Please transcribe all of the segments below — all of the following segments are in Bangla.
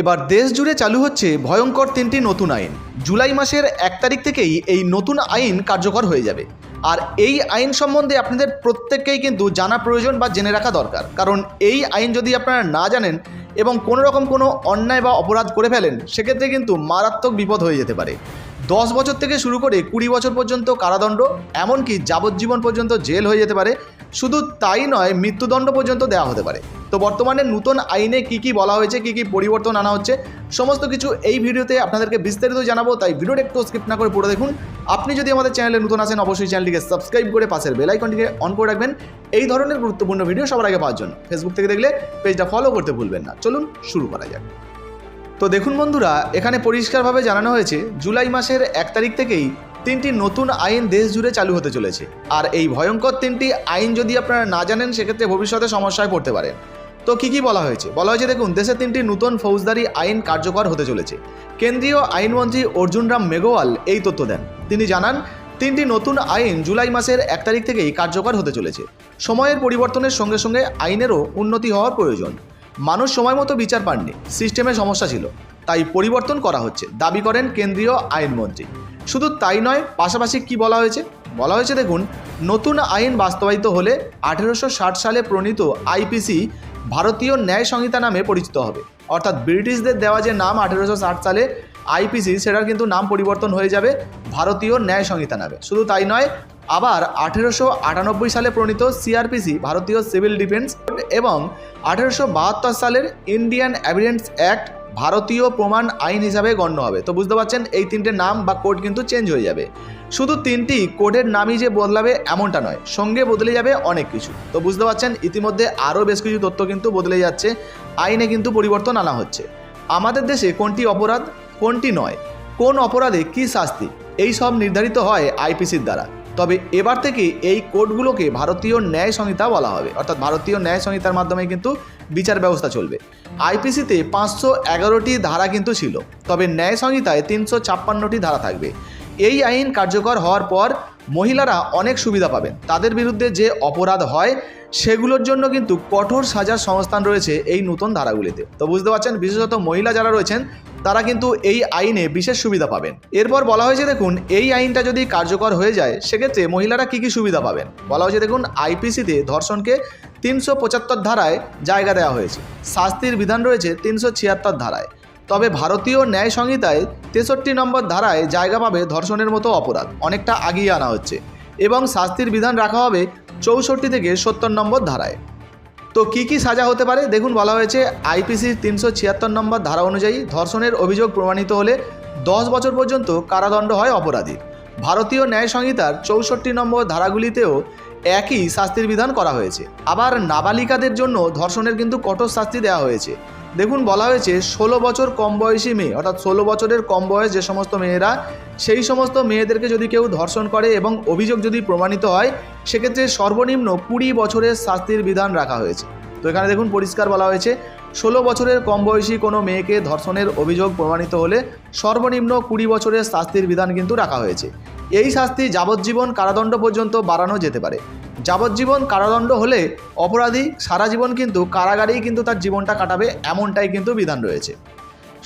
এবার দেশ জুড়ে চালু হচ্ছে ভয়ঙ্কর তিনটি নতুন আইন। জুলাই মাসের এক তারিখ থেকেই এই নতুন আইন কার্যকর হয়ে যাবে। আর এই আইন সম্বন্ধে আপনাদের প্রত্যেককেই কিন্তু জানা প্রয়োজন বা জেনে রাখা দরকার। কারণ এই আইন যদি আপনারা না জানেন এবং কোনো রকম কোনো অন্যায় বা অপরাধ করে ফেলেন, সেক্ষেত্রে কিন্তু মারাত্মক বিপদ হয়ে যেতে পারে। দশ বছর থেকে শুরু করে কুড়ি বছর পর্যন্ত কারাদণ্ড, এমনকি যাবজ্জীবন পর্যন্ত জেল হয়ে যেতে পারে, শুধু তাই নয়, মৃত্যুদণ্ড পর্যন্ত দেওয়া হতে পারে। তো বর্তমানে নতুন আইনে কি কি বলা হয়েছে, কি কি পরিবর্তন আনা হচ্ছে, সমস্ত কিছু এই ভিডিওতে আপনাদেরকে বিস্তারিত জানাব, তাই ভিডিওটা একটু স্কিপ না করে পুরো দেখুন। আপনি যদি আমাদের চ্যানেলে নতুন আসেন অবশ্যই চ্যানেলটিকে সাবস্ক্রাইব করে পাশের বেল আইকনটিকে অন করে রাখবেন। এই ধরনের গুরুত্বপূর্ণ ভিডিও সবার আগে পাওয়ার জন্য। ফেসবুক থেকে দেখলে পেজটা ফলো করতে ভুলবেন না। চলুন শুরু করা যাক। তো দেখুন বন্ধুরা, এখানে পরিষ্কারভাবে জানানো হয়েছে, জুলাই মাসের এক তারিখ থেকেই তিনটি নতুন আইন দেশ জুড়ে চালু হতে চলেছে। আর এই ভয়ঙ্কর তিনটি আইন যদি আপনারা না জানেন, সেক্ষেত্রে ভবিষ্যতে সমস্যায় পড়তে পারেন। তো কি কি বলা হয়েছে? বলা হয়েছে, দেখুন, দেশে তিনটি নতুন ফৌজদারি আইন কার্যকর হতে চলেছে। কেন্দ্রীয় আইনমন্ত্রী অর্জুন রাম মেঘওয়াল এই তথ্য দেন। তিনি জানান, তিনটি নতুন আইন জুলাই মাসের এক তারিখ থেকেই কার্যকর হতে চলেছে। সময়ের পরিবর্তনের সঙ্গে সঙ্গে আইনেরও উন্নতি হওয়ার প্রয়োজন। মানুষ সময় মতো বিচার পাননি, সিস্টেমে সমস্যা ছিল। তাই পরিবর্তন করা হচ্ছে, দাবি করেন কেন্দ্রীয় আইনমন্ত্রী। শুধু তাই নয়, পাশাপাশি কি বলা হয়েছে? বলা হয়েছে দেখুন, নতুন আইন বাস্তবায়িত হলে আঠেরোশো ষাট সালে প্রণীত আইপিসি ভারতীয় ন্যায় সংহিতা নামে পরিচিত হবে। অর্থাৎ ব্রিটিশদের দেওয়া যে নাম আঠেরোশো ষাট সালে আইপিসি, সেটার কিন্তু নাম পরিবর্তন হয়ে যাবে ভারতীয় ন্যায় সংহিতা নামে। শুধু তাই নয় আবার আঠেরোশো আটানব্বই সালে প্রণীত সিআরপিসি ভারতীয় সিভিল ডিফেন্স, এবং আঠেরোশো বাহাত্তর সালের ইন্ডিয়ান এভিডেন্স অ্যাক্ট ভারতীয় প্রমাণ আইন হিসাবে গণ্য হবে। তো বুঝতে পারছেন, এই তিনটে নাম বা কোড কিন্তু চেঞ্জ হয়ে যাবে। শুধু তিনটি কোডের নামই যে বদলাবে এমনটা নয়, সঙ্গে বদলে যাবে অনেক কিছু। তো বুঝতে পারছেন, ইতিমধ্যে আরও বেশ কিছু তথ্য কিন্তু বদলে যাচ্ছে, আইনে কিন্তু পরিবর্তন আনা হচ্ছে। আমাদের দেশে কোনটি অপরাধ, কোনটি নয়, কোন অপরাধে কী শাস্তি, এই সব নির্ধারিত হয় আইপিসির দ্বারা। তবে এবার থেকে এই কোর্টগুলোকে ভারতীয় ন্যায় সংহিতা বলা হবে। অর্থাৎ ভারতীয় ন্যায় সংহিতার মাধ্যমে কিন্তু বিচার ব্যবস্থা চলবে। আইপিসিতে পাঁচশো এগারোটি ধারা কিন্তু ছিল, তবে ন্যায় সংহিতায় তিনশো ছাপ্পান্নটি ধারা থাকবে। এই আইন কার্যকর হওয়ার পর মহিলারা অনেক সুবিধা পাবেন। তাদের বিরুদ্ধে যে অপরাধ হয়, সেগুলোর জন্য কিন্তু কঠোর সাজার সংস্থান রয়েছে এই নতুন ধারাগুলিতে। তো বুঝতে পারছেন, বিশেষত মহিলা যারা রয়েছেন তারা কিন্তু এই আইনে বিশেষ সুবিধা পাবেন। এরপর বলা হয়েছে, দেখুন, এই আইনটা যদি কার্যকর হয়ে যায়, সেক্ষেত্রে মহিলারা কী কী সুবিধা পাবেন? বলা হয়েছে, দেখুন, আইপিসিতে ধর্ষণকে তিনশো পঁচাত্তর ধারায় জায়গা দেওয়া হয়েছে। শাস্তির বিধান রয়েছে তিনশো ছিয়াত্তর ধারায়। তবে ভারতীয় ন্যায় সংহিতায় তেষট্টি নম্বর ধারায় জায়গা পাবে ধর্ষণের মতো অপরাধ। অনেকটা আগিয়ে আনা হচ্ছে। এবং শাস্তির বিধান রাখা হবে চৌষট্টি থেকে সত্তর নম্বর ধারায়। তো কি কি সাজা হতে পারে? দেখুন, বলা হয়েছে আইপিসির তিনশো ছিয়াত্তর নম্বর ধারা অনুযায়ী ধর্ষণের অভিযোগ প্রমাণিত হলে দশ বছর পর্যন্ত কারাদণ্ড হয় অপরাধীর। ভারতীয় ন্যায় সংহিতার চৌষট্টি নম্বর ধারাগুলিতেও একই শাস্তির বিধান করা হয়েছে। আবার নাবালিকাদের জন্য ধর্ষণের কিন্তু কঠোর শাস্তি দেওয়া হয়েছে। দেখুন, বলা হয়েছে ষোলো বছর কম বয়সী মেয়ে, অর্থাৎ ষোলো বছরের কম বয়স যে সমস্ত মেয়েরা সেই সমস্ত মেয়েদেরকে যদি কেউ ধর্ষণ করে এবং অভিযোগ যদি প্রমাণিত হয়, সেক্ষেত্রে সর্বনিম্ন কুড়ি বছরের শাস্তির বিধান রাখা হয়েছে। তো এখানে দেখুন পরিষ্কার বলা হয়েছে, ষোলো বছরের কম বয়সী কোনো মেয়েকে ধর্ষণের অভিযোগ প্রমাণিত হলে সর্বনিম্ন কুড়ি বছরের শাস্তির বিধান কিন্তু রাখা হয়েছে। এই শাস্তি যাবজ্জীবন কারাদণ্ড পর্যন্ত বাড়ানো যেতে পারে। যাবজ্জীবন কারাদণ্ড হলে অপরাধী সারা জীবন কিন্তু কারাগারেই কিন্তু তার জীবনটা কাটাবে, এমনটাই কিন্তু বিধান রয়েছে।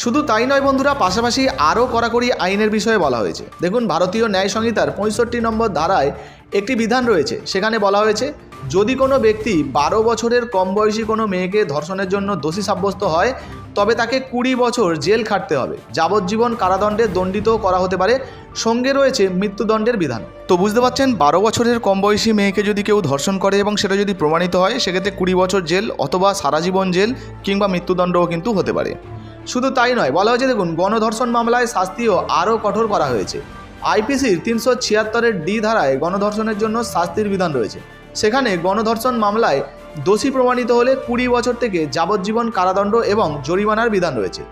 শুধু তাই নয় বন্ধুরা, পাশাপাশি আরও কড়াকড়ি আইনের বিষয়ে বলা হয়েছে। দেখুন, ভারতীয় ন্যায় সংহিতার পঁয়ষট্টি নম্বর ধারায় একটি বিধান রয়েছে, সেখানে বলা হয়েছে, যদি কোনো ব্যক্তি বারো বছরের কম বয়সী কোনো মেয়েকে ধর্ষণের জন্য দোষী সাব্যস্ত হয়, তবে তাকে কুড়ি বছর জেল খাটতে হবে। যাবজ্জীবন কারাদণ্ডে দণ্ডিত করা হতে পারে। সঙ্গে রয়েছে মৃত্যুদণ্ডের বিধান। তো বুঝতে পারছেন, বারো বছরের কম বয়সী মেয়েকে যদি কেউ ধর্ষণ করে এবং সেটা যদি প্রমাণিত হয়, সেক্ষেত্রে কুড়ি বছর জেল অথবা সারা জীবন জেল কিংবা মৃত্যুদণ্ডও কিন্তু হতে পারে। শুধু তাই নয়, বলা হয়েছে দেখুন, গণধর্ষণ মামলায় শাস্তিও আরও কঠোর করা হয়েছে। আইপিসির তিনশো ছিয়াত্তরের ডি ধারায় গণধর্ষণের জন্য শাস্তির বিধান রয়েছে। সেখানে গণধর্ষণ মামলায় দোষী প্রমাণিত হলে কুড়ি বছর থেকে যাবজ্জীবন কারাদণ্ড এবং জরিমানার বিধান রয়েছে।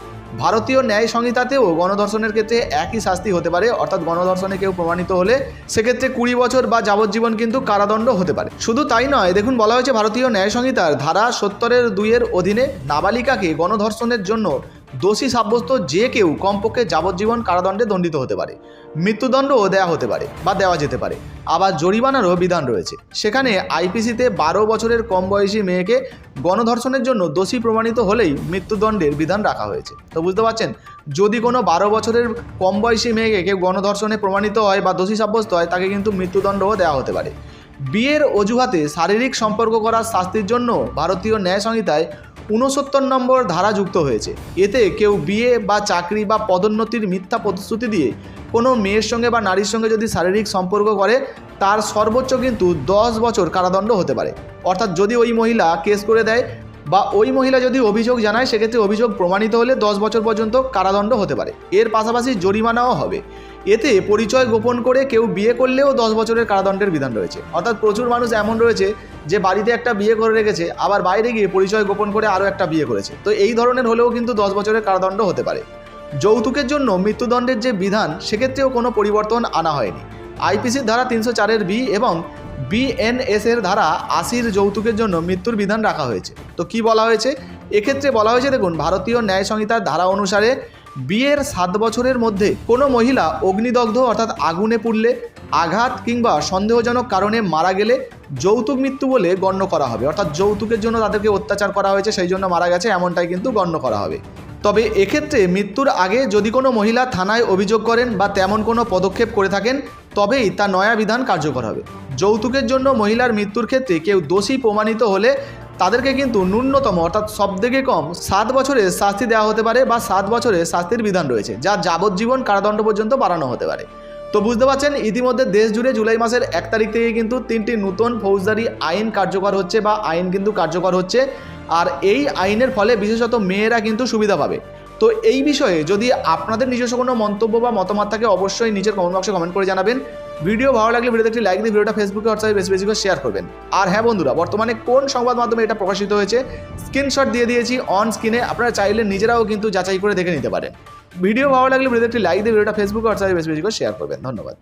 ভারতীয় ন্যায় সংহিতাতেও গণধর্ষণের ক্ষেত্রে একই শাস্তি হতে পারে, অর্থাৎ গণধর্ষণে কেউ প্রমাণিত হলে সেক্ষেত্রে কুড়ি বছর বা যাবজ্জীবন কিন্তু কারাদণ্ড হতে পারে। শুধু তাই নয়, দেখুন, বলা হয়েছে ভারতীয় ন্যায় সংহিতার ধারা সত্তরের দুইয়ের অধীনে নাবালিকাকে গণধর্ষণের জন্য দোষী সাব্যস্ত যে কেউ কমপক্ষে যাবজ্জীবন কারাদণ্ডে দণ্ডিত হতে পারে, মৃত্যুদণ্ডও দেওয়া হতে পারে বা দেওয়া যেতে পারে। আবার জরিমানারও বিধান রয়েছে। সেখানে আইপিসিতে বারো বছরের কম বয়সী মেয়েকে গণধর্ষণের জন্য দোষী প্রমাণিত হলেই মৃত্যুদণ্ডের বিধান রাখা হয়েছে। তো বুঝতে পারছেন? যদি কোনো বারো বছরের কম বয়সী মেয়েকে কেউ গণধর্ষণে প্রমাণিত হয় বা দোষী সাব্যস্ত হয়, তাকে কিন্তু মৃত্যুদণ্ডও দেওয়া হতে পারে। বিয়ের অজুহাতে শারীরিক সম্পর্ক করার শাস্তির জন্য ভারতীয় ন্যায় সংহিতায় ঊনসত্তর নম্বর ধারা যুক্ত হয়েছে। এতে কেউ বিয়ে বা চাকরি বা পদোন্নতির মিথ্যা প্রতিশ্রুতি দিয়ে কোনো মেয়ের সঙ্গে বা নারীর সঙ্গে যদি শারীরিক সম্পর্ক করে, তার সর্বোচ্চ কিন্তু দশ বছর কারাদণ্ড হতে পারে। অর্থাৎ যদি ওই মহিলা কেস করে দেয় বা ওই মহিলা যদি অভিযোগ জানায়, সেক্ষেত্রে অভিযোগ প্রমাণিত হলে দশ বছর পর্যন্ত কারাদণ্ড হতে পারে। এর পাশাপাশি জরিমানাও হবে। এতে পরিচয় গোপন করে কেউ বিয়ে করলেও দশ বছরের কারাদণ্ডের বিধান রয়েছে। অর্থাৎ প্রচুর মানুষ এমন রয়েছে যে বাড়িতে একটা বিয়ে করে রেখেছে, আবার বাইরে গিয়ে পরিচয় গোপন করে আরও একটা বিয়ে করেছে। তো এই ধরনের হলেও কিন্তু দশ বছরের কারাদণ্ড হতে পারে। যৌতুকের জন্য মৃত্যুদণ্ডের যে বিধান, সেক্ষেত্রেও কোনো পরিবর্তন আনা হয়নি। আইপিসির ধারা তিনশো চারের বি এবং বিএনএস এর ধারা আশির যৌতুকের জন্য মৃত্যুর বিধান রাখা হয়েছে। তো কি বলা হয়েছে? এক্ষেত্রে বলা হয়েছে, দেখুন, ভারতীয় ন্যায় সংহিতার ধারা অনুসারে বিয়ের সাত বছরের মধ্যে কোনো মহিলা অগ্নিদগ্ধ অর্থাৎ আগুনে পুড়লে, আঘাত কিংবা সন্দেহজনক কারণে মারা গেলে যৌতুক মৃত্যু বলে গণ্য করা হবে। অর্থাৎ যৌতুকের জন্য তাদেরকে অত্যাচার করা হয়েছে, সেই জন্য মারা গেছে, এমনটাই কিন্তু গণ্য করা হবে। তবে এক্ষেত্রে মৃত্যুর আগে যদি কোনো মহিলা থানায় অভিযোগ করেন বা তেমন কোনো পদক্ষেপ করে থাকেন, তবেই তা নয়া বিধান কার্যকর হবে। যৌতুকের জন্য মহিলার মৃত্যুর ক্ষেত্রে কেউ দোষী প্রমাণিত হলে তাদেরকে কিন্তু ন্যূনতম, অর্থাৎ সবথেকে কম সাত বছরের শাস্তি দেওয়া হতে পারে বা সাত বছরের শাস্তির বিধান রয়েছে, যা যাবজ্জীবন কারাদণ্ড পর্যন্ত বাড়ানো হতে পারে। তো বুঝতে পারছেন, ইতিমধ্যে দেশ জুড়ে জুলাই মাসের এক তারিখ থেকে কিন্তু তিনটি নতুন ফৌজদারি আইন কার্যকর হচ্ছে বা আইন কিন্তু কার্যকর হচ্ছে, আর এই আইনের ফলে বিশেষত মেয়েরা কিন্তু সুবিধা পাবে। তো এই বিষয়ে যদি আপনাদের নিজস্ব কোনো মন্তব্য বা মতামত থাকে, অবশ্যই নিজের কমেন্ট বক্সে কমেন্ট করে জানাবেন। ভিডিও ভালো লাগলে ভিডিওতে একটি লাইক দিয়ে ভিডিওটা ফেসবুকে হোয়াটসঅ্যাপে বেশি বেশি করে শেয়ার করবেন। আর হ্যাঁ বন্ধুরা, বর্তমানে কোন সংবাদ মাধ্যমে এটা প্রকাশিত হয়েছে স্ক্রিনশট দিয়ে দিয়েছি অন স্ক্রিনে আপনারা চাইলে নিজেরাও কিন্তু যাচাই করে দেখে নিতে পারেন। ভিডিও ভালো লাগলে ভিডিওতে একটি লাইক দিয়ে ভিডিওটা ফেসবুকে হোয়াটসঅ্যাপে বেশি বেশি করে শেয়ার করবেন। ধন্যবাদ।